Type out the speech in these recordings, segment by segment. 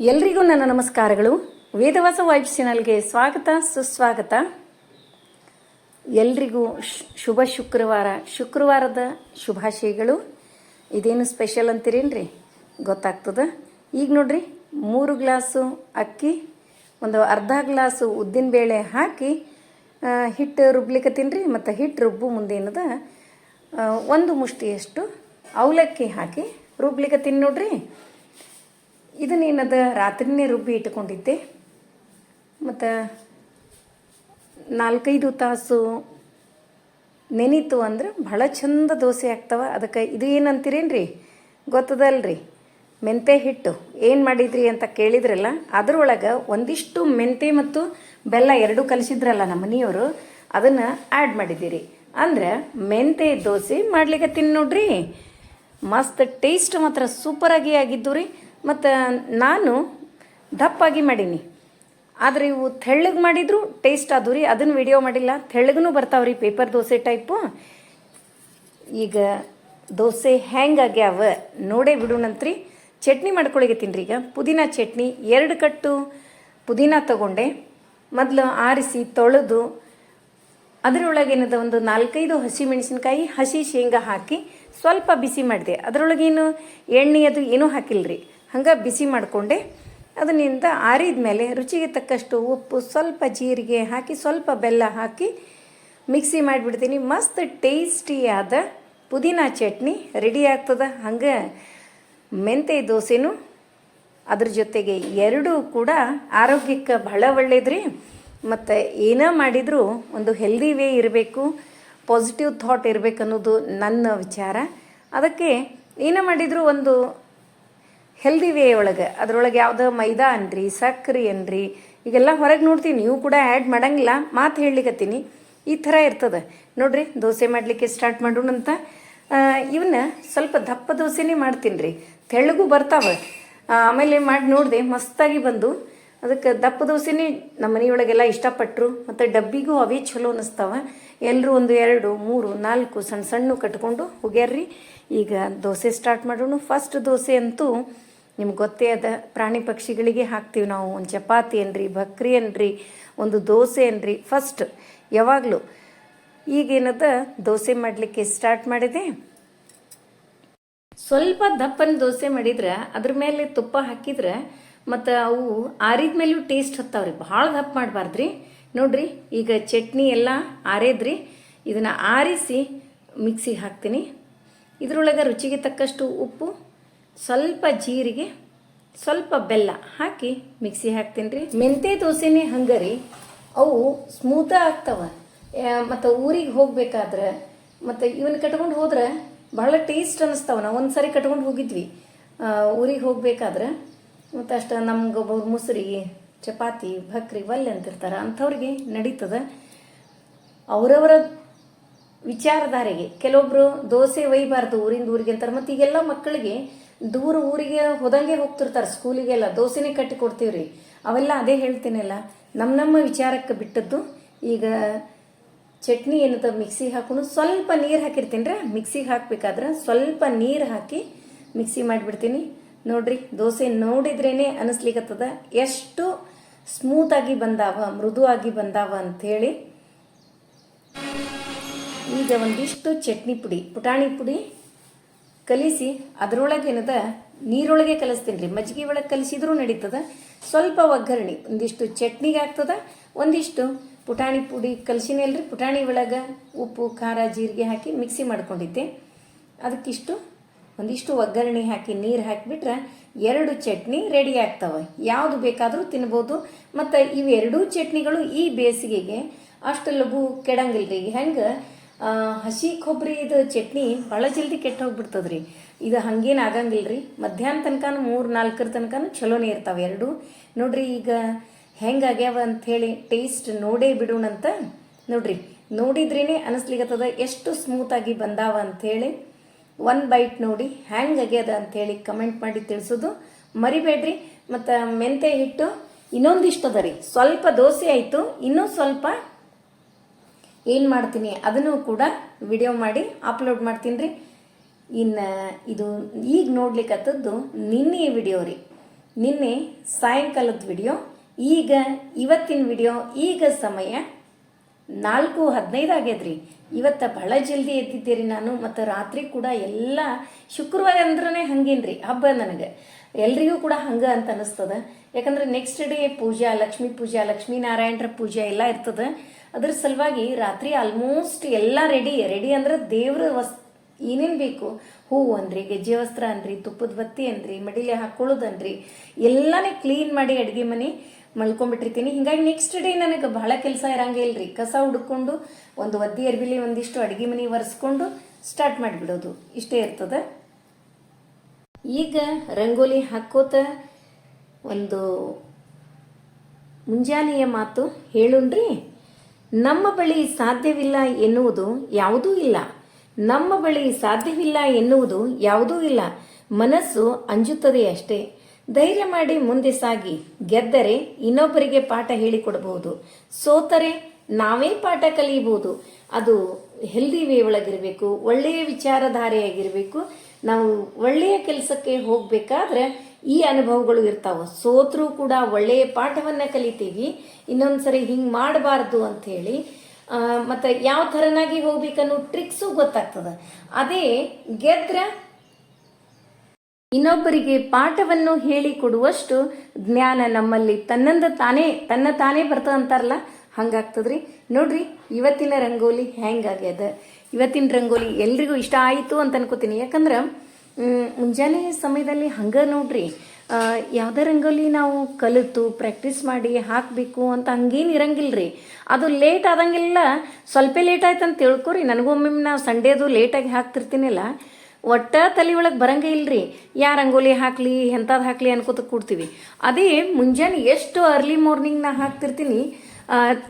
ಎಲ್ರಿಗೂ ನನ್ನ ನಮಸ್ಕಾರಗಳು. ವೇದವಾಸ ವೈಬ್ಸ್ ಚಾನಲ್ಗೆ ಸ್ವಾಗತ ಸುಸ್ವಾಗತ. ಎಲ್ರಿಗೂ ಶುಭ ಶುಕ್ರವಾರ. ಶುಕ್ರವಾರದ ಶುಭಾಶಯಗಳು. ಇದೇನು ಸ್ಪೆಷಲ್ ಅಂತೀರೇನ್ರಿ? ಗೊತ್ತಾಗ್ತದ. ಈಗ ನೋಡ್ರಿ ಮೂರು ಗ್ಲಾಸು ಅಕ್ಕಿ ಒಂದು ಅರ್ಧ ಗ್ಲಾಸು ಉದ್ದಿನಬೇಳೆ ಹಾಕಿ ಆ, ಹಿಟ್ಟು ರುಬ್ಲಿಕ್ಕತ್ತೀನಿ ಮತ್ತು ಹಿಟ್ಟು ರುಬ್ಬು ಮುಂದೇನದ ಒಂದು ಮುಷ್ಟಿಯಷ್ಟು ಅವಲಕ್ಕಿ ಹಾಕಿ ರುಬ್ಲಿಕ್ಕತ್ತೀನಿ ನೋಡ್ರಿ. ಇದನ್ನೇನದ ರಾತ್ರಿನೇ ರುಬ್ಬಿ ಇಟ್ಕೊಂಡಿದ್ದೆ ಮತ್ತು ನಾಲ್ಕೈದು ತಾಸು ನೆನೀತು ಅಂದ್ರೆ ಭಾಳ ಚಂದ ದೋಸೆ ಆಗ್ತವ. ಅದಕ್ಕೆ ಇದು ಏನಂತೀರೇನು ರೀ ಗೊತ್ತದಲ್ರಿ? ಮೆಂತೆ ಹಿಟ್ಟು. ಏನು ಮಾಡಿದ್ರಿ ಅಂತ ಕೇಳಿದ್ರಲ್ಲ, ಅದರೊಳಗೆ ಒಂದಿಷ್ಟು ಮೆಂತೆ ಮತ್ತು ಬೆಲ್ಲ ಎರಡೂ ಕಲಿಸಿದ್ರಲ್ಲ ನಮ್ಮ ಮನೆಯವರು, ಅದನ್ನು ಆ್ಯಡ್ ಮಾಡಿದ್ದೀರಿ. ಅಂದ್ರೆ ಮೆಂತೆ ದೋಸೆ ಮಾಡ್ಲಿಕ್ಕೆ ತಿನ್ನು ನೋಡ್ರಿ. ಮಸ್ತ್ ಟೇಸ್ಟ್ ಮಾತ್ರ ಸೂಪರಾಗಿ ಆಗಿದ್ದು ರೀ. ಮತ್ತು ನಾನು ದಪ್ಪಾಗಿ ಮಾಡೀನಿ. ಆದರೆ ಇವು ತೆಳ್ಳಗೆ ಮಾಡಿದ್ರು ಟೇಸ್ಟ್ ಅದು ರೀ. ಅದನ್ನು ವಿಡಿಯೋ ಮಾಡಿಲ್ಲ. ತೆಳ್ಳಗೂ ಬರ್ತಾವ್ರಿ ಪೇಪರ್ ದೋಸೆ ಟೈಪು ಈಗ ದೋಸೆ ಹೆಂಗಾಗ್ಯಾವ ನೋಡೇ ಬಿಡೋಣಂತ್ರಿ. ಚಟ್ನಿ ಮಾಡ್ಕೊಳಿಗತ್ತೀನಿ ರೀ ಈಗ. ಪುದೀನ ಚಟ್ನಿ, ಎರಡು ಕಟ್ಟು ಪುದೀನ ತಗೊಂಡೆ. ಮೊದಲು ಆರಿಸಿ ತೊಳೆದು, ಅದರೊಳಗೆ ಏನದ ಒಂದು ನಾಲ್ಕೈದು ಹಸಿ ಮೆಣಸಿನ್ಕಾಯಿ ಹಸಿ ಶೇಂಗಾ ಹಾಕಿ ಸ್ವಲ್ಪ ಬಿಸಿ ಮಾಡಿದೆ. ಅದರೊಳಗೇನು ಎಣ್ಣೆ ಅದು ಏನೂ ಹಾಕಿಲ್ರಿ. ಹಂಗೆ ಬಿಸಿ ಮಾಡಿಕೊಂಡೆ. ಅದನ್ನಿಂದ ಆರಿದ ಮೇಲೆ ರುಚಿಗೆ ತಕ್ಕಷ್ಟು ಉಪ್ಪು, ಸ್ವಲ್ಪ ಜೀರಿಗೆ ಹಾಕಿ, ಸ್ವಲ್ಪ ಬೆಲ್ಲ ಹಾಕಿ ಮಿಕ್ಸಿ ಮಾಡಿಬಿಡ್ತೀನಿ. ಮಸ್ತ್ ಟೇಸ್ಟಿಯಾದ ಪುದೀನ ಚಟ್ನಿ ರೆಡಿ ಆಗ್ತದೆ. ಹಂಗೆ ಮೆಂತೆ ದೋಸೆನೂ ಅದ್ರ ಜೊತೆಗೆ ಎರಡೂ ಕೂಡ ಆರೋಗ್ಯಕ್ಕೆ ಬಹಳ ಒಳ್ಳೇದ್ರಿ. ಮತ್ತು ಏನೇ ಮಾಡಿದರೂ ಒಂದು ಹೆಲ್ದಿ ವೇ ಇರಬೇಕು ಪಾಸಿಟಿವ್ ಥಾಟ್ ಇರಬೇಕು ಅನ್ನೋದು ನನ್ನ ವಿಚಾರ. ಅದಕ್ಕೆ ಏನೇ ಮಾಡಿದರೂ ಒಂದು ಹೆಲ್ದಿ ವೇ ಒಳಗೆ. ಅದರೊಳಗೆ ಯಾವುದೋ ಮೈದಾ ಅನ್ರಿ ಸಕ್ಕರೆ ಅನ್ರಿ, ಈಗೆಲ್ಲ ಹೊರಗೆ ನೋಡ್ತೀನಿ, ನೀವು ಕೂಡ ಆ್ಯಡ್ ಮಾಡಂಗಿಲ್ಲ, ಮಾತು ಹೇಳಲಿಕ್ಕತ್ತೀನಿ ಈ ಥರ ಇರ್ತದೆ. ನೋಡ್ರಿ, ದೋಸೆ ಮಾಡಲಿಕ್ಕೆ ಸ್ಟಾರ್ಟ್ ಮಾಡೋಣಂತ ಇವನ್ನ ಸ್ವಲ್ಪ ದಪ್ಪ ದೋಸೆನೇ ಮಾಡ್ತೀನಿ ರೀ ತೆಳ್ಳಗೂ ಬರ್ತಾವೆ. ಆಮೇಲೆ ಮಾಡಿ ನೋಡಿದೆ, ಮಸ್ತಾಗಿ ಬಂದು. ಅದಕ್ಕೆ ದಪ್ಪ ದೋಸೆನೇ ನಮ್ಮ ಮನೆಯೊಳಗೆಲ್ಲ ಇಷ್ಟಪಟ್ಟರು ಮತ್ತು ಡಬ್ಬಿಗೂ ಅವೇ ಚಲೋ ಅನ್ನಿಸ್ತಾವೆ ಎಲ್ಲರೂ ಒಂದು ಎರಡು, ಮೂರು, ನಾಲ್ಕು ಸಣ್ಣ ಸಣ್ಣ ಕಟ್ಕೊಂಡು ಹೋಗ್ಯಾರ್ರಿ. ಈಗ ದೋಸೆ ಸ್ಟಾರ್ಟ್ ಮಾಡೋಣ. ಫಸ್ಟ್ ದೋಸೆ ಅಂತೂ ನಿಮ್ಗೆ ಗೊತ್ತೇ ಅದ ಪ್ರಾಣಿ ಪಕ್ಷಿಗಳಿಗೆ ಹಾಕ್ತೀವಿ ನಾವು. ಒಂದು ಚಪಾತಿ ಏನ್ರಿ ಬಕ್ರಿ ಏನ್ರಿ, ಒಂದು ದೋಸೆ ಏನ್ರಿ. ಫಸ್ಟ್ ಯಾವಾಗಲೂ ಈಗೇನದ ದೋಸೆ ಮಾಡಲಿಕ್ಕೆ ಸ್ಟಾರ್ಟ್ ಮಾಡಿದೆ. ಸ್ವಲ್ಪ ದಪ್ಪನ ದೋಸೆ ಮಾಡಿದ್ರೆ ಅದ್ರ ಮೇಲೆ ತುಪ್ಪ ಹಾಕಿದ್ರೆ ಮತ್ತು ಅವು ಆರಿದ ಮೇಲೂ ಟೇಸ್ಟ್ ಹತ್ತಾವ್ರಿ. ಭಾಳ ದಪ್ಪ ಮಾಡಬಾರ್ದ್ರಿ. ನೋಡ್ರಿ, ಈಗ ಚಟ್ನಿ ಎಲ್ಲ ಆರೇದ್ರಿ. ಇದನ್ನು ಆರಿಸಿ ಮಿಕ್ಸಿಗೆ ಹಾಕ್ತೀನಿ. ಇದರೊಳಗೆ ರುಚಿಗೆ ತಕ್ಕಷ್ಟು ಉಪ್ಪು ಸ್ವಲ್ಪ ಜೀರಿಗೆ, ಸ್ವಲ್ಪ ಬೆಲ್ಲ ಹಾಕಿ ಮಿಕ್ಸಿ ಹಾಕ್ತೀನಿ ರೀ ಮೆಂತೆ ದೋಸೆನೇ ಹಂಗರಿ ಅವು ಸ್ಮೂತ ಆಗ್ತಾವ. ಮತ್ತು ಊರಿಗೆ ಹೋಗ್ಬೇಕಾದ್ರೆ, ಮತ್ತು ಇವನ್ ಕಟ್ಕೊಂಡು ಹೋದ್ರೆ ಬಹಳ ಟೇಸ್ಟ್ ಅನ್ನಿಸ್ತಾವ ನಾವು ಒಂದು ಸರಿ ಕಟ್ಕೊಂಡು ಹೋಗಿದ್ವಿ. ಊರಿಗೆ ಹೋಗ್ಬೇಕಾದ್ರೆ, ಮತ್ತು ಅಷ್ಟು ನಮ್ಗೆ ಮುಸ್ರಿ, ಚಪಾತಿ, ಭಕ್ರಿ ಒಲ್ಲೆ ಅಂತಿರ್ತಾರೆ. ಅಂಥವ್ರಿಗೆ ನಡೀತದೆ. ಅವರವರ ವಿಚಾರಧಾರೆಗೆ. ಕೆಲವೊಬ್ಬರು ದೋಸೆ ಒಯ್ಬಾರ್ದು, ಊರಿಂದ ಊರಿಗೆ ಅಂತಾರೆ. ಮತ್ತು ಈಗೆಲ್ಲ ಮಕ್ಕಳಿಗೆ ದೂರ ಊರಿಗೆ ಹೋದಂಗೆ ಹೋಗ್ತಿರ್ತಾರೆ, ಸ್ಕೂಲಿಗೆಲ್ಲ ದೋಸೆನೇ ಕಟ್ಟಿ ಕೊಡ್ತೀವ್ರಿ. ಅವೆಲ್ಲ ಅದೇ ಹೇಳ್ತೀನಲ್ಲ ನಮ್ಮ ನಮ್ಮ ವಿಚಾರಕ್ಕೆ ಬಿಟ್ಟದ್ದು, ಈಗ ಚಟ್ನಿ ಏನದ ಮಿಕ್ಸಿಗೆ ಹಾಕೊಂಡು ಸ್ವಲ್ಪ ನೀರು ಹಾಕಿರ್ತೀನಿ ರೀ ಮಿಕ್ಸಿಗೆ ಹಾಕ್ಬೇಕಾದ್ರೆ ಸ್ವಲ್ಪ ನೀರು ಹಾಕಿ ಮಿಕ್ಸಿ ಮಾಡಿಬಿಡ್ತೀನಿ. ನೋಡ್ರಿ, ದೋಸೆ ನೋಡಿದ್ರೇನೆ ಅನಿಸ್ಲಿಕ್ಕತ್ತದ ಎಷ್ಟು ಸ್ಮೂತಾಗಿ ಬಂದಾವ, ಮೃದುವಾಗಿ ಬಂದಾವ ಅಂಥೇಳಿ. ಈಗ ಒಂದಿಷ್ಟು ಚಟ್ನಿ ಪುಡಿ, ಪುಟಾಣಿ ಪುಡಿ. ಕಲಿಸಿ ಅದರೊಳಗೆ ಏನದ ನೀರೊಳಗೆ ಕಲಿಸ್ತೀನಿ ರೀ. ಮಜ್ಜಿಗೆ ಒಳಗೆ ಕಲಿಸಿದ್ರೂ ನಡೀತದ. ಸ್ವಲ್ಪ ಒಗ್ಗರಣೆ, ಒಂದಿಷ್ಟು ಚಟ್ನಿಗೆ ಆಗ್ತದ, ಒಂದಿಷ್ಟು ಪುಟಾಣಿ ಪುಡಿ ಕಲಸಿನಲ್ರಿ ಪುಟಾಣಿ ಒಳಗೆ ಉಪ್ಪು, ಖಾರ, ಜೀರಿಗೆ ಹಾಕಿ ಮಿಕ್ಸಿ ಮಾಡ್ಕೊಂಡಿದ್ದೆ. ಅದಕ್ಕಿಷ್ಟು, ಒಂದಿಷ್ಟು ಒಗ್ಗರಣೆ ಹಾಕಿ ನೀರು ಹಾಕಿಬಿಟ್ರೆ ಎರಡು ಚಟ್ನಿ ರೆಡಿ ಆಗ್ತವೆ. ಯಾವುದು ಬೇಕಾದರೂ ತಿನ್ಬೋದು. ಮತ್ತು ಇವೆರಡೂ ಚಟ್ನಿಗಳು ಈ ಬೇಸಿಗೆಗೆ ಅಷ್ಟು ಲಘು ಕೆಡಂಗಿಲ್ಲ ರೀ ಹೆಂಗೆ? ಹಸಿ ಕೊಬ್ಬರಿ ಇದು ಚಟ್ನಿ ಭಾಳ ಜಲ್ದಿ ಕೆಟ್ಟು ಹೋಗ್ಬಿಡ್ತದ್ರಿ. ಇದು ಹಂಗೇನು ಆಗಂಗಿಲ್ಲ ರೀ ಮಧ್ಯಾಹ್ನ ತನಕ ಮೂರು, ನಾಲ್ಕರ ತನಕ ಚಲೋನೇ ಇರ್ತಾವೆ ಎರಡು. ನೋಡ್ರಿ ಈಗ ಹೆಂಗೆ ಅಂತ ಹೇಳಿ ಟೇಸ್ಟ್ ನೋಡೇ ಬಿಡೋಣಂತ. ನೋಡ್ರಿ, ನೋಡಿದ್ರೇನೆ ಅನಿಸ್ಲಿಕ್ಕತ್ತದ ಎಷ್ಟು ಸ್ಮೂತಾಗಿ ಬಂದಾವ ಅಂಥೇಳಿ ಒನ್ ಬೈಟ್ ನೋಡಿ ಹ್ಯಾಂಗ್ ಆಗ್ಯದ ಅಂಥೇಳಿ ಕಮೆಂಟ್ ಮಾಡಿ ತಿಳಿಸೋದು. ಮರಿಬೇಡ್ರಿ, ಮತ್ತು ಮೆಂತೆ ಹಿಟ್ಟು ಇನ್ನೊಂದಿಷ್ಟು ಅದ ರೀ. ಸ್ವಲ್ಪ ದೋಸೆ ಆಯಿತು, ಇನ್ನೂ ಸ್ವಲ್ಪ ಏನು ಮಾಡ್ತೀನಿ ಅದನ್ನು ಕೂಡ ವಿಡಿಯೋ ಮಾಡಿ ಅಪ್ಲೋಡ್ ಮಾಡ್ತೀನಿ ರೀ. ಇನ್ನು ಇದು ಈಗ ನೋಡ್ಲಿಕ್ಕತ್ತದ್ದು ನಿನ್ನೆ ವಿಡಿಯೋ ರೀ. ನಿನ್ನೆ ಸಾಯಂಕಾಲದ ವಿಡಿಯೋ ಈಗ ಇವತ್ತಿನ ವಿಡಿಯೋ ಈಗ ಸಮಯ ನಾಲ್ಕು ಹದಿನೈದು ಆಗ್ಯದ್ರಿ ಇವತ್ತು ಬಹಳ ಜಲ್ದಿ ಎದ್ದಿದ್ದೀರಿ ನಾನು, ಮತ್ತು ರಾತ್ರಿ ಕೂಡ ಎಲ್ಲ ಶುಕ್ರವಾರ ಅಂದ್ರೆ ಹಂಗೇನ್ರಿ ಹಬ್ಬ ನನಗೆ. ಎಲ್ರಿಗೂ ಕೂಡ ಹಂಗ ಅಂತ ಅನಿಸ್ತದ. ಯಾಕಂದ್ರೆ ನೆಕ್ಸ್ಟ್ ಡೇ ಪೂಜಾ, ಲಕ್ಷ್ಮೀ ಪೂಜಾ, ಲಕ್ಷ್ಮೀನಾರಾಯಣರ ಪೂಜೆ ಎಲ್ಲ ಇರ್ತದ. ಅದ್ರ ಸಲುವಾಗಿ ರಾತ್ರಿ ಆಲ್ಮೋಸ್ಟ್ ಎಲ್ಲ ರೆಡಿ ರೆಡಿ ಅಂದ್ರೆ ದೇವ್ರ ವಸ್, ಏನೇನು ಬೇಕು? ಹೂವು ಅನ್ರಿ, ಗೆಜ್ಜೆ ವಸ್ತ್ರ ಅನ್ರಿ, ತುಪ್ಪದ ಬತ್ತಿ ಅನ್ರಿ, ಮಡಿಲೆ ಹಾಕೊಳ್ಳೋದನ್ರಿ ಎಲ್ಲಾನೇ ಕ್ಲೀನ್ ಮಾಡಿ ಅಡುಗೆ ಮನೆ ಮಲ್ಕೊಂಡ್ಬಿಟ್ಟಿರ್ತೀನಿ. ಹಿಂಗಾಗಿ ನೆಕ್ಸ್ಟ್ ಡೇ ನನಗೆ ಬಹಳ ಕೆಲಸ ಇರಂಗೇ ಇಲ್ರಿ. ಕಸ ಹುಡ್ಕೊಂಡು ಒಂದು ಒದ್ದಿ ಅರ್ಬಿಲಿ ಒಂದಿಷ್ಟು ಅಡುಗೆ ಮನೆ ಒರೆಸ್ಕೊಂಡು ಸ್ಟಾರ್ಟ್ ಮಾಡಿಬಿಡೋದು. ಇಷ್ಟೇ ಇರ್ತದೆ. ಈಗ ರಂಗೋಲಿ ಹಾಕೋತ ಒಂದು ಮುಂಜಾನೆಯ ಮಾತು ಹೇಳುಣ್ರಿ ನಮ್ಮ ಬಳಿ ಸಾಧ್ಯವಿಲ್ಲ ಎನ್ನುವುದು ಯಾವುದೂ ಇಲ್ಲ. ನಮ್ಮ ಬಳಿ ಸಾಧ್ಯವಿಲ್ಲ ಎನ್ನುವುದು ಯಾವುದೂ ಇಲ್ಲ. ಮನಸ್ಸು ಅಂಜುತ್ತದೆ ಅಷ್ಟೇ. ಧೈರ್ಯ ಮಾಡಿ ಮುಂದೆ ಸಾಗಿ. ಗೆದ್ದರೆ ಇನ್ನೊಬ್ಬರಿಗೆ ಪಾಠ ಹೇಳಿಕೊಡಬಹುದು. ಸೋತರೆ ನಾವೇ ಪಾಠ ಕಲಿಯಬಹುದು. ಅದು ಹೆಲ್ದಿ ವೇ ಒಳಗಿರಬೇಕು. ಒಳ್ಳೆಯ ವಿಚಾರಧಾರೆಯಾಗಿರಬೇಕು. ನಾವು ಒಳ್ಳೆಯ ಕೆಲಸಕ್ಕೆ ಹೋಗ್ಬೇಕಾದ್ರೆ ಈ ಅನುಭವಗಳು ಇರ್ತಾವ. ಸೋತ್ರೂ ಕೂಡ ಒಳ್ಳೆಯ ಪಾಠವನ್ನ ಕಲಿತೀವಿ. ಇನ್ನೊಂದ್ಸರಿ ಹಿಂಗ್ ಮಾಡಬಾರ್ದು ಅಂತ ಹೇಳಿ ಮತ್ತೆ ಯಾವ ಥರನಾಗಿ ಹೋಗ್ಬೇಕನ್ನೋ ಟ್ರಿಕ್ಸು ಗೊತ್ತಾಗ್ತದ. ಅದೇ ಗೆದ್ರ ಇನ್ನೊಬ್ಬರಿಗೆ ಪಾಠವನ್ನು ಹೇಳಿಕೊಡುವಷ್ಟು ಜ್ಞಾನ ನಮ್ಮಲ್ಲಿ ತನ್ನಂದ ತಾನೇ, ತನ್ನ ತಾನೇ ಬರ್ತದೆ ಅಂತಾರಲ್ಲ, ಹಂಗಾಗ್ತದ್ರಿ. ನೋಡ್ರಿ, ಇವತ್ತಿನ ರಂಗೋಲಿ ಹೆಂಗಾಗ್ಯದ. ಇವತ್ತಿನ ರಂಗೋಲಿ ಎಲ್ರಿಗೂ ಇಷ್ಟ ಆಯಿತು ಅಂತ ಅನ್ಕೋತೀನಿ. ಯಾಕಂದ್ರೆ ಮುಂಜಾನೆ ಸಮಯದಲ್ಲಿ ಹಂಗೆ ನೋಡ್ರಿ. ಯಾವುದೇ ರಂಗೋಲಿ ನಾವು ಕಲಿತು ಪ್ರಾಕ್ಟೀಸ್ ಮಾಡಿ ಹಾಕಬೇಕು ಅಂತ ಹಂಗೇನು ರೀ ಅದು ಲೇಟ್ ಆದಂಗೆಲ್ಲ, ಸ್ವಲ್ಪ ಲೇಟ್ ಆಯ್ತು ಅಂತ ತಿಳ್ಕೊರಿ ನನಗೊಮ್ಮೆ ನಾವು ಸಂಡೇದು ಲೇಟಾಗಿ ಹಾಕ್ತಿರ್ತೀನಿಲ್ಲ. ಒಟ್ಟ ತಲೆ ಒಳಗೆ ಬರಂಗೇ ಇಲ್ರಿ. ಯಾ ರಂಗೋಲಿ ಹಾಕ್ಲಿ ಎಂಥದ್ದು ಹಾಕ್ಲಿ ಅನ್ಕೋತ ಕೂಡ್ತೀವಿ. ಅದೇ ಮುಂಜಾನೆ ಎಷ್ಟು ಅರ್ಲಿ ಮಾರ್ನಿಂಗ್ ನಾ ಹಾಕ್ತಿರ್ತೀನಿ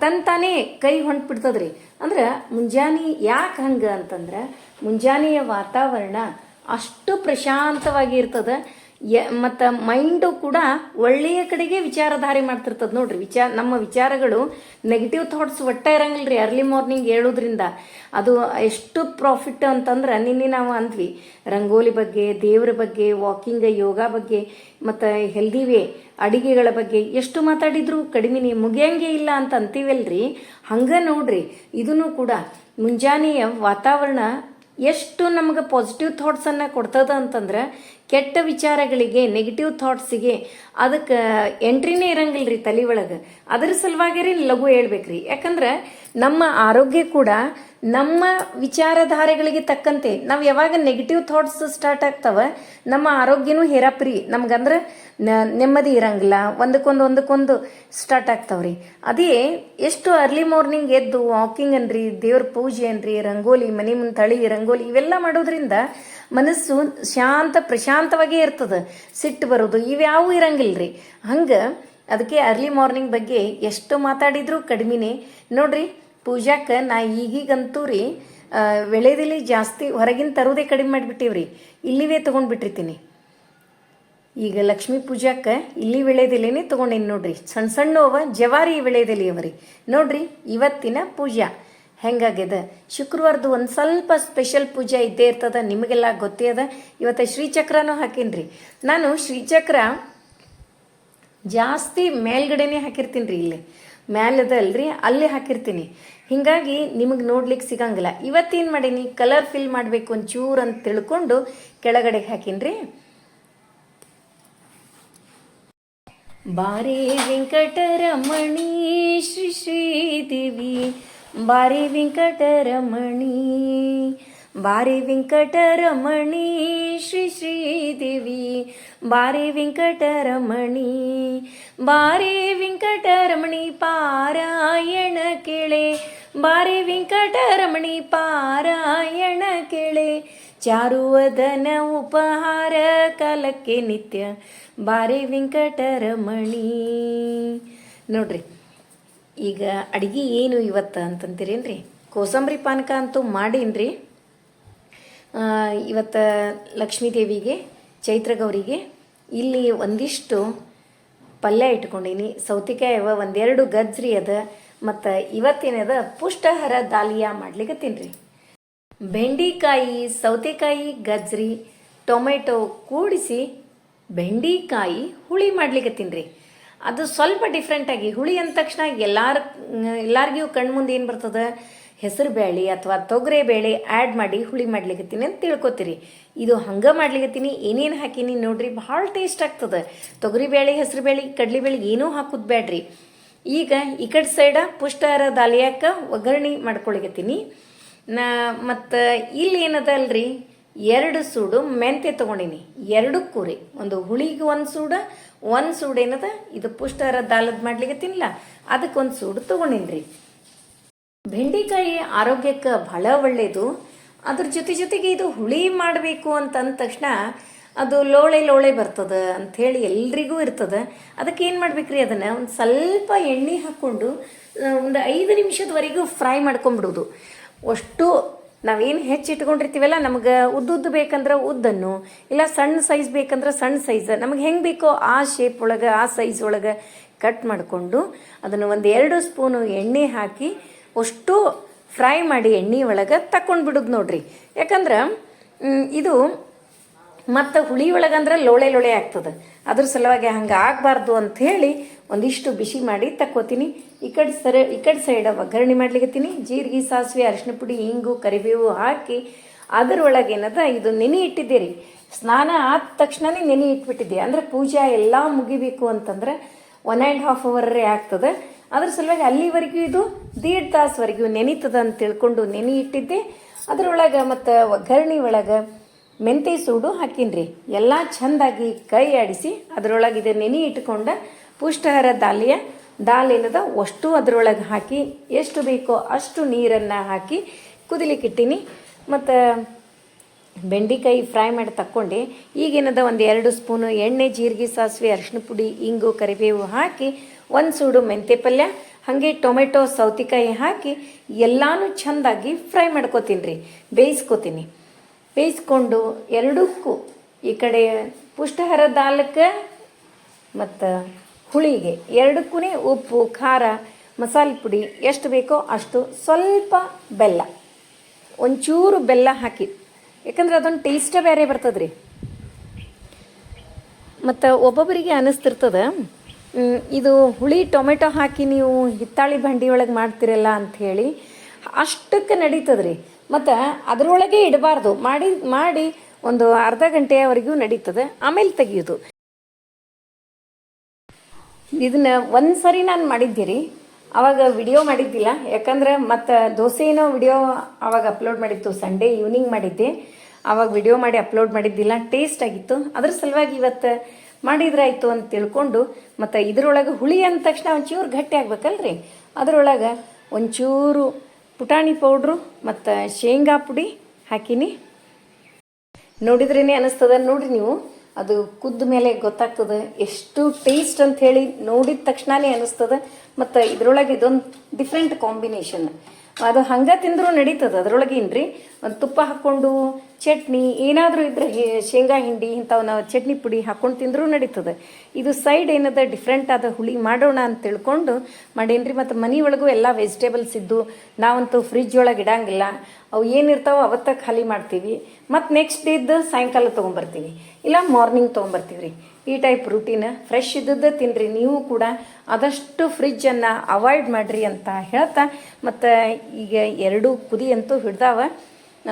ತನ್ ತಾನೇ ಕೈ ಹೊಂಟ್ಬಿಡ್ತದ್ರಿ ಅಂದ್ರೆ ಮುಂಜಾನೆ ಯಾಕೆ ಹಂಗೆ ಅಂತಂದ್ರೆ, ಮುಂಜಾನೆಯ ವಾತಾವರಣ ಅಷ್ಟು ಪ್ರಶಾಂತವಾಗಿ ಇರ್ತದೆ. ಯ, ಮತ್ತು ಮೈಂಡು ಕೂಡ ಒಳ್ಳೆಯ ಕಡೆಗೆ ವಿಚಾರಧಾರೆ ಮಾಡ್ತಿರ್ತದೆ ನೋಡ್ರಿ. ವಿಚಾರ ನಮ್ಮ ವಿಚಾರಗಳು ನೆಗೆಟಿವ್ ಥಾಟ್ಸ್ ಒಟ್ಟ ರೀ ಅರ್ಲಿ ಮಾರ್ನಿಂಗ್ ಹೇಳೋದ್ರಿಂದ ಅದು ಎಷ್ಟು ಪ್ರಾಫಿಟ್ ಅಂತಂದ್ರೆ ನಿನ್ನೆ ನಾವು ಅಂದ್ವಿ. ರಂಗೋಲಿ ಬಗ್ಗೆ, ದೇವ್ರ ಬಗ್ಗೆ ವಾಕಿಂಗ್ ಯೋಗ ಬಗ್ಗೆ, ಮತ್ತು ಹೆಲ್ದಿ ವೇ ಅಡಿಗೆಗಳ ಬಗ್ಗೆ ಎಷ್ಟು ಮಾತಾಡಿದ್ರು ಕಡಿಮೆ ಮುಗಿಯಂಗೆ ಇಲ್ಲ ಅಂತ ಅಂತೀವಲ್ರಿ. ಹಂಗೆ ನೋಡ್ರಿ. ಇದನ್ನು ಕೂಡ ಮುಂಜಾನೆಯ ವಾತಾವರಣ ಎಷ್ಟು ನಮಗೆ ಪಾಸಿಟಿವ್ ಥಾಟ್ಸನ್ನು ಕೊಡ್ತದ ಅಂತಂದ್ರೆ, ಕೆಟ್ಟ ವಿಚಾರಗಳಿಗೆ ನೆಗೆಟಿವ್ ಥಾಟ್ಸಿಗೆ ಅದಕ್ಕೆ ಎಂಟ್ರಿನೇ ಇರಂಗಿಲ್ಲ ರೀ ತಲೆ ಒಳಗೆ. ಅದ್ರ ಸಲುವಾಗಿ ರೀ ಲಘು ಹೇಳ್ಬೇಕ್ರಿ. ಯಾಕಂದ್ರೆ ನಮ್ಮ ಆರೋಗ್ಯ ಕೂಡ ನಮ್ಮ ವಿಚಾರಧಾರೆಗಳಿಗೆ ತಕ್ಕಂತೆ, ನಾವು ಯಾವಾಗ ನೆಗೆಟಿವ್ ಥಾಟ್ಸ್ ಸ್ಟಾರ್ಟ್ ಆಗ್ತಾವ, ನಮ್ಮ ಆರೋಗ್ಯನೂ ಹೇರಾಪ್ರಿ. ನಮ್ಗಂದ್ರೆ ನೆಮ್ಮದಿ ಇರಂಗಿಲ್ಲ, ಒಂದಕ್ಕೊಂದು ಒಂದಕ್ಕೊಂದು ಸ್ಟಾರ್ಟ್ ಆಗ್ತಾವ್ರಿ. ಅದೇ ಎಷ್ಟು ಅರ್ಲಿ ಮಾರ್ನಿಂಗ್ ಎದ್ದು ವಾಕಿಂಗ್ ಅನ್ರಿ, ದೇವ್ರ ಪೂಜೆ ಅನ್ರಿ, ರಂಗೋಲಿ, ಮನೆ ಮುಂದೆ ತಳಿ, ರಂಗೋಲಿ ಇವೆಲ್ಲ ಮಾಡೋದ್ರಿಂದ ಮನಸ್ಸು ಶಾಂತ ಪ್ರಶಾಂತವಾಗೇ ಇರ್ತದೆ. ಸಿಟ್ಟು ಬರೋದು ಇವ್ಯಾವೂ ಇರಂಗಿಲ್ರಿ. ಹಂಗೆ ಅದಕ್ಕೆ ಅರ್ಲಿ ಮಾರ್ನಿಂಗ್ ಬಗ್ಗೆ ಎಷ್ಟು ಮಾತಾಡಿದ್ರು ಕಡಿಮೆನೆ. ನೋಡ್ರಿ ಪೂಜಾಕ್ಕೆ ನಾ ಈಗೀಗಂತೂ ರೀ ಬೆಳೆದಲ್ಲಿ ಜಾಸ್ತಿ ಹೊರಗಿನ ತರೋದೇ ಕಡಿಮೆ ಮಾಡಿಬಿಟ್ಟಿವ್ರಿ. ಇಲ್ಲಿವೇ ತೊಗೊಂಡ್ಬಿಟ್ಟಿರ್ತೀನಿ. ಈಗ ಲಕ್ಷ್ಮೀ ಪೂಜಾಕ್ಕೆ ಇಲ್ಲಿ ವಿಳೆದೆಲೆನೇ ತೊಗೊಂಡೇನಿ ನೋಡ್ರಿ. ಸಣ್ಣ ಸಣ್ಣ ಅವ ಜವಾರಿ ವಿಳೆದೆಲೆ ಅವರಿ ನೋಡ್ರಿ, ಇವತ್ತಿನ ಪೂಜಾ. ಹೆಂಗಾಗ್ಯದ? ಶುಕ್ರವಾರದ್ದು ಒಂದು ಸ್ವಲ್ಪ ಸ್ಪೆಷಲ್ ಪೂಜಾ ಇದ್ದೇ ಇರ್ತದ, ನಿಮಗೆಲ್ಲ ಗೊತ್ತೇ ಅದ. ಇವತ್ತು ಶ್ರೀಚಕ್ರನೂ ಹಾಕೀನಿ ನಾನು ಶ್ರೀಚಕ್ರ ಜಾಸ್ತಿ ಮೇಲ್ಗಡೆನೆ ಹಾಕಿರ್ತೀನಿ ರೀ ಇಲ್ಲಿ. ಮ್ಯಾಲದಲ್ರಿ? ಅಲ್ಲಿ ಹಾಕಿರ್ತೀನಿ. ಹಿಂಗಾಗಿ ನಿಮಗೆ ನೋಡ್ಲಿಕ್ಕೆ ಸಿಗಂಗಿಲ್ಲ. ಇವತ್ತೇನು ಮಾಡೀನಿ? ಕಲರ್ ಫಿಲ್ ಮಾಡಬೇಕು ಒಂಚೂರು ಅಂತ ತಿಳ್ಕೊಂಡು ಕೆಳಗಡೆ ಹಾಕೀನಿ ಬಾರಿ ವೆಂಕಟರಮಣಿ, ಶ್ರೀ ಶ್ರೀದೇವಿ ಬಾರಿ ವೆಂಕಟರಮಣಿ ಬಾರಿ ವೆಂಕಟರಮಣಿ, ಶ್ರೀ ಶ್ರೀದೇವಿ ಬಾರಿ ವೆಂಕಟರಮಣಿ ಬಾರಿ ವೆಂಕಟರಮಣಿ ಪಾರಾಯಣ ಕೇಳೆ, ಬಾರಿ ವೆಂಕಟರಮಣಿ ಪಾರಾಯಣ ಕೇಳೆ, ಚಾರುವದನ ಉಪಹಾರ ಕಾಲಕ್ಕೆ ನಿತ್ಯ, ಬಾರಿ ವೆಂಕಟರಮಣಿ. ನೋಡ್ರಿ, ಈಗ ಅಡಿಗೆ ಏನು ಇವತ್ತು ಅಂತಂತೀರೇನ್ರಿ? ಕೋಸಂಬರಿ ಪಾನಕ ಅಂತೂ ಮಾಡೀನ್ರಿ. ಇವತ್ತು ಲಕ್ಷ್ಮೀ ದೇವಿಗೆ ಚೈತ್ರ ಗೌರಿಗೆ ಇಲ್ಲಿ ಒಂದಿಷ್ಟು ಪಲ್ಯ ಇಟ್ಕೊಂಡೀನಿ. ಸೌತಿಕಾಯಿ ಅವ ಒಂದೆರಡು ಗಜ್ರಿ ಅದ. ಮತ್ತು ಇವತ್ತೇನದ? ಪುಷ್ಟಹರ ದಾಲಿಯಾ ಮಾಡ್ಲಿಕ್ಕೆ ತಿನ್ರಿ ಬೆಂಡಿಕಾಯಿ, ಸೌತೆಕಾಯಿ, ಗಜ್ರಿ, ಟೊಮೆಟೊ ಕೂಡಿಸಿ ಬೆಂಡಿಕಾಯಿ ಹುಳಿ ಮಾಡ್ಲಿಕ್ಕೆ ತಿನ್ರಿ ಅದು ಸ್ವಲ್ಪ ಡಿಫ್ರೆಂಟಾಗಿ ಹುಳಿ ಅಂದ ತಕ್ಷಣ ಎಲ್ಲಾರ, ಎಲ್ಲಾರ್ಗೂ ಕಣ್ಮುಂದೆ ಏನು ಬರ್ತದೆ? ಹೆಸರು ಬೇಳೆ ಅಥವಾ ತೊಗರೆ ಬೇಳೆ ಆ್ಯಡ್ ಮಾಡಿ ಹುಳಿ ಮಾಡ್ಲಿಕ್ಕತ್ತೀನಿ ಅಂತ ತಿಳ್ಕೊತೀರಿ. ಇದು ಹಂಗೆ ಮಾಡ್ಲಿಕ್ಕತ್ತೀನಿ ಏನೇನು ಹಾಕೀನಿ ನೋಡ್ರಿ ಭಾಳ ಟೇಸ್ಟ್ ಆಗ್ತದೆ. ತೊಗರಿ ಬೇಳೆ ಹೆಸರು ಬೇಳೆ ಕಡ್ಲಿ ಬೇಳೆ ಏನೂ ಹಾಕೋದು ಬೇಡ್ರಿ ಈಗ ಈ ಕಡೆ ಸೈಡ ಪುಷ್ಟಾರ ದಾಲಿಯಾಕ ಒಗ್ಗರಣೆ ಮಾಡ್ಕೊಳಿಕತ್ತೀನಿ. ನಾ ಮತ್ತು ಇಲ್ಲಿ ಏನದ ಅಲ್ರಿ ಎರಡು ಸೂಡು ಮೆಂತೆ ತೊಗೊಂಡಿನಿ, ಎರಡು ರೀ ಒಂದು ಹುಳಿಗೆ ಒಂದು ಸೂಡ, ಒಂದು ಸೂಡು ಏನದ, ಇದು ಪುಷ್ಟಾರ ದಾಲದ ಮಾಡ್ಲಿಕ್ಕೆ ತಿನ್ನಲ್ಲ ಅದಕ್ಕೆ ಒಂದು ಸೂಡು ತೊಗೊಂಡಿನಿ ರೀ ಬೆಂಡೆಕಾಯಿ ಆರೋಗ್ಯಕ್ಕೆ ಬಹಳ ಒಳ್ಳೆಯದು ಅದ್ರ ಜೊತೆ ಜೊತೆಗೆ ಇದು ಹುಳಿ ಮಾಡಬೇಕು ಅಂತ ಅಂದ ತಕ್ಷಣ ಅದು ಲೋಳೆ ಲೋಳೆ ಬರ್ತದೆ ಅಂಥೇಳಿ ಎಲ್ರಿಗೂ ಇರ್ತದೆ. ಅದಕ್ಕೆ ಏನು ಮಾಡ್ಬೇಕ್ರಿ ಅದನ್ನು ಒಂದು ಸ್ವಲ್ಪ ಎಣ್ಣೆ ಹಾಕ್ಕೊಂಡು ಒಂದು ಐದು ನಿಮಿಷದವರೆಗೂ ಫ್ರೈ ಮಾಡ್ಕೊಂಬಿಡೋದು ಅಷ್ಟು ನಾವೇನು ಹೆಚ್ಚು ಇಟ್ಕೊಂಡಿರ್ತೀವಲ್ಲ ನಮಗೆ ಉದ್ದುದ್ದು ಬೇಕಂದ್ರೆ ಉದ್ದನ್ನು, ಇಲ್ಲ ಸಣ್ಣ ಸೈಜ್ ಬೇಕಂದ್ರೆ ಸಣ್ಣ ಸೈಜ್, ನಮಗೆ ಹೆಂಗೆ ಬೇಕೋ ಆ ಶೇಪ್ ಒಳಗೆ, ಆ ಸೈಜ್ ಒಳಗೆ ಕಟ್ ಮಾಡಿಕೊಂಡು ಅದನ್ನು ಒಂದು ಎರಡು ಸ್ಪೂನು ಎಣ್ಣೆ ಹಾಕಿ ಅಷ್ಟು ಫ್ರೈ ಮಾಡಿ ಎಣ್ಣೆ ಒಳಗೆ ತಕೊಂಡು ಬಿಡೋದು ನೋಡ್ರಿ. ಯಾಕಂದ್ರೆ ಇದು ಮತ್ತು ಹುಳಿ ಒಳಗಂದ್ರೆ ಲೋಳೆ ಲೋಳೆ ಆಗ್ತದೆ. ಅದ್ರ ಸಲುವಾಗಿ ಹಂಗೆ ಆಗಬಾರ್ದು ಅಂಥೇಳಿ ಒಂದಿಷ್ಟು ಬಿಸಿ ಮಾಡಿ ತಕ್ಕೋತೀನಿ. ಈ ಕಡೆ ಸರ, ಈ ಕಡೆ ಸೈಡ್ ಒಗ್ಗರಣೆ ಮಾಡ್ಲಿಕತ್ತೀನಿ. ಜೀರಿಗೆ, ಸಾಸಿವೆ ಅರಿಶಿನ ಪುಡಿ ಹಿಂಗು ಕರಿಬೇವು ಹಾಕಿ ಅದರೊಳಗೆ ಏನದ ಇದು ನೆನೆ ಇಟ್ಟಿದ್ದೀರಿ. ಸ್ನಾನ ಆದ ತಕ್ಷಣನೇ ನೆನೆ ಇಟ್ಬಿಟ್ಟಿದ್ದೆ ಅಂದರೆ ಪೂಜೆ ಎಲ್ಲ ಮುಗಿಬೇಕು ಅಂತಂದ್ರೆ ಒನ್ ಆ್ಯಂಡ್ ಹಾಫ್ ಅವರೇ ಆಗ್ತದೆ. ಅದ್ರ ಸಲುವಾಗಿ ಅಲ್ಲಿವರೆಗೂ ಇದು ದೀಡ್ ತಾಸುವರೆಗೂ ನೆನೀತದ ಅಂತ ತಿಳ್ಕೊಂಡು ನೆನೆ ಇಟ್ಟಿದ್ದೆ ಅದರೊಳಗೆ ಮತ್ತು ಒಗ್ಗರಣಿ ಒಳಗೆ ಮೆಂತೆ ಸೂಡು ಹಾಕಿನ್ರಿ. ಎಲ್ಲ ಚಂದಾಗಿ ಕೈ ಆಡಿಸಿ ಅದರೊಳಗೆ ಇದು ನೆನೆ ಇಟ್ಕೊಂಡ ಪುಷ್ಟಹಾರ ದಾಲಿಯ ದಾಲ್ ಏನದ ಅಷ್ಟು ಅದರೊಳಗೆ ಹಾಕಿ ಎಷ್ಟು ಬೇಕೋ ಅಷ್ಟು ನೀರನ್ನು ಹಾಕಿ ಕುದಿಲಿಕ್ಕಿಟ್ಟಿನಿ. ಮತ್ತು ಬೆಂಡೆಕಾಯಿ ಫ್ರೈ ಮಾಡಿ ತಕ್ಕೊಂಡು. ಈಗೇನದ ಒಂದು ಎರಡು ಸ್ಪೂನು ಎಣ್ಣೆ, ಜೀರಿಗೆ, ಸಾಸಿವೆ ಅರಿಶಿನ ಪುಡಿ, ಇಂಗು, ಕರಿಬೇವು ಹಾಕಿ ಒಂದು ಸೂಡು ಮೆಂತೆ ಪಲ್ಯ ಹಾಗೆ ಟೊಮೆಟೊ ಸೌತಿಕಾಯಿ ಹಾಕಿ ಎಲ್ಲನೂ ಚೆಂದಾಗಿ ಫ್ರೈ ಮಾಡ್ಕೋತೀನಿ ರೀ ಬೇಯಿಸ್ಕೋತೀನಿ. ಬೇಯಿಸ್ಕೊಂಡು ಎರಡಕ್ಕೂ ಈ ಕಡೆ ಪುಷ್ಟಹಾರ ದಾಲಕ್ಕೆ ಮತ್ತು ಹುಳಿಗೆ ಎರಡಕ್ಕೂ ಉಪ್ಪು ಖಾರ ಮಸಾಲೆ ಪುಡಿ ಎಷ್ಟು ಬೇಕೋ ಅಷ್ಟು ಸ್ವಲ್ಪ ಬೆಲ್ಲ. ಒಂಚೂರು ಬೆಲ್ಲ ಹಾಕಿ ಯಾಕಂದ್ರೆ ಅದೊಂದು ಟೇಸ್ಟೇ ಬೇರೆ ಬರ್ತದೆ ರೀ ಮತ್ತು ಒಬ್ಬೊಬ್ಬರಿಗೆ ಅನಿಸ್ತಿರ್ತದೆ ಮ್, ಇದು ಹುಳಿ ಟೊಮೆಟೊ ಹಾಕಿ ನೀವು ಹಿತ್ತಾಳಿ ಬಂಡಿ ಒಳಗೆ ಮಾಡ್ತಿರಲ್ಲ ಅಂಥೇಳಿ ಅಷ್ಟಕ್ಕೆ ನಡೀತದೆ ರೀ ಮತ್ತು ಅದರೊಳಗೆ ಇಡಬಾರ್ದು. ಮಾಡಿ ಮಾಡಿ ಒಂದು ಅರ್ಧ ಗಂಟೆಯವರೆಗೂ ನಡೀತದೆ. ಆಮೇಲೆ ತೆಗಿಯೋದು. ಇದನ್ನ ಒಂದು ಸರಿ ನಾನು ಮಾಡಿದ್ದೆ ರೀ ಅವಾಗ ವಿಡಿಯೋ ಮಾಡಿದ್ದಿಲ್ಲ. ಯಾಕಂದ್ರೆ ಮತ್ತು ದೋಸೆನೋ ವಿಡಿಯೋ ಆವಾಗ ಅಪ್ಲೋಡ್ ಮಾಡಿತ್ತು. ಸಂಡೇ ಈವ್ನಿಂಗ್ ಮಾಡಿದ್ದೆ. ಅವಾಗ ವಿಡಿಯೋ ಮಾಡಿ ಅಪ್ಲೋಡ್ ಮಾಡಿದ್ದಿಲ್ಲ. ಟೇಸ್ಟ್ ಆಗಿತ್ತು. ಅದ್ರ ಸಲುವಾಗಿ ಇವತ್ತು ಮಾಡಿದ್ರಾಯ್ತು ಅಂತ ತಿಳ್ಕೊಂಡು ಮತ್ತು ಇದರೊಳಗೆ ಹುಳಿ ಅಂದ ತಕ್ಷಣ ಒಂಚೂರು ಗಟ್ಟಿ ಆಗ್ಬೇಕಲ್ರಿ? ಅದರೊಳಗೆ ಒಂಚೂರು ಪುಟಾಣಿ ಪೌಡ್ರು ಮತ್ತು ಶೇಂಗಾ ಪುಡಿ ಹಾಕಿನಿ. ನೋಡಿದ್ರೇನೆ ಅನಿಸ್ತದ, ನೋಡಿರಿ ನೀವು. ಅದು ಕುದ್ದ ಮೇಲೆ ಗೊತ್ತಾಗ್ತದೆ, ಎಷ್ಟು ಟೇಸ್ಟ್ ಅಂತ ಹೇಳಿ ನೋಡಿದ ತಕ್ಷಣನೇ ಅನಿಸ್ತದ. ಮತ್ತು ಇದ್ರೊಳಗೆ ಇದೊಂದು ಡಿಫ್ರೆಂಟ್ ಕಾಂಬಿನೇಷನ್ ಅದು ಹಂಗೆ ತಿಂದರೂ ನಡೀತದೆ. ಅದ್ರೊಳಗೇನು ರೀ ಒಂದು ತುಪ್ಪ ಹಾಕ್ಕೊಂಡು ಚಟ್ನಿ, ಏನಾದರೂ ಇದ್ರೆ ಶೇಂಗಾ ಹಿಂಡಿ ಇಂಥವನ್ನ ಚಟ್ನಿ ಪುಡಿ ಹಾಕ್ಕೊಂಡು ತಿಂದರೂ ನಡೀತದೆ. ಇದು ಸೈಡ್ ಏನದ ಡಿಫ್ರೆಂಟ್ ಆದ ಹುಳಿ ಮಾಡೋಣ ಅಂತ ತಿಳ್ಕೊಂಡು ಮಾಡೇನ್ರಿ? ಮತ್ತು ಮನೆ ಒಳಗೂ ಎಲ್ಲ ವೆಜಿಟೇಬಲ್ಸ್ ಇದ್ದು ನಾವಂತೂ ಫ್ರಿಜ್ ಒಳಗೆ ಇಡಂಗಿಲ್ಲ. ಅವು ಏನಿರ್ತಾವೋ ಅವತ್ತ ಖಾಲಿ ಮಾಡ್ತೀವಿ. ಮತ್ತು ನೆಕ್ಸ್ಟ್ ಡೇದ್ದು ಸಾಯಂಕಾಲ ತೊಗೊಂಬರ್ತೀವಿ. ಇಲ್ಲ ಮಾರ್ನಿಂಗ್ ತೊಗೊಂಬರ್ತೀವಿ ರೀ ಈ ಟೈಪ್ ರೂಟೀನ್ ಫ್ರೆಶ್ ಇದ್ದದ್ದು ತಿನ್ನಿರಿ ನೀವು ಕೂಡ ಆದಷ್ಟು ಫ್ರಿಜ್ಜನ್ನು ಅವಾಯ್ಡ್ ಮಾಡಿರಿ ಅಂತ ಹೇಳ್ತಾ, ಮತ್ತು ಈಗ ಎರಡು ಕುದಿ ಅಂತೂ ಹಿಡ್ದಾವ.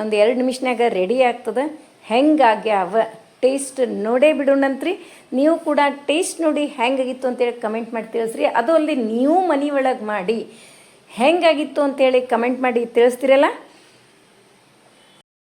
ಒಂದು ಎರಡು ನಿಮಿಷನಾಗ ರೆಡಿ ಆಗ್ತದೆ. ಹೆಂಗಾಗ್ಯಾವ ಟೇಸ್ಟ್ ನೋಡೇ ಬಿಡೋಣಂತ್ರಿ. ನೀವು ಕೂಡ ಟೇಸ್ಟ್ ನೋಡಿ ಹೆಂಗಾಗಿತ್ತು ಅಂತೇಳಿ ಕಮೆಂಟ್ ಮಾಡಿ ತಿಳಿಸ್ರಿ. ಅದು ಅಲ್ಲಿ ನೀವು ಮನೆ ಒಳಗೆ ಮಾಡಿ ಹೆಂಗಾಗಿತ್ತು ಅಂತೇಳಿ ಕಮೆಂಟ್ ಮಾಡಿ ತಿಳಿಸ್ತಿರಲ್ಲ?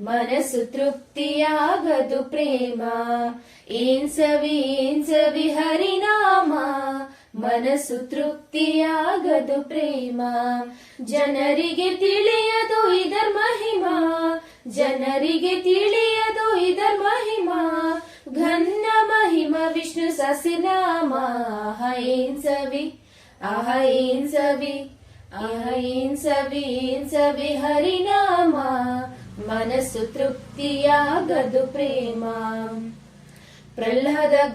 ಮನಸ್ಸು ತೃಪ್ತಿಯಾಗದು ಪ್ರೇಮ. ಏನ್ ಸವಿ ಸವಿ ಹರಿನಾಮ. ಮನಸ್ಸು ತೃಪ್ತಿಯಾಗದು ಪ್ರೇಮ. ಜನರಿಗೆ ತಿಳಿಯದು ಇದರ್ ಮಹಿಮಾ. ಜನರಿಗೆ ತಿಳಿಯದು ಇದರ್ ಮಹಿಮಾ. ಘನ್ನ ಮಹಿಮಾ ವಿಷ್ಣು ಸಸಿನಾಮ ಏನ್ ಸವಿ ಆಹ ಸವಿ ಆಹ ಏನ್ ಸವಿ ಹರಿನಾಮ. ಮನಸ್ಸು ತೃಪ್ತಿಯಾಗದು ಪ್ರೇಮ. ಪ್ರಹ್ಲಾದ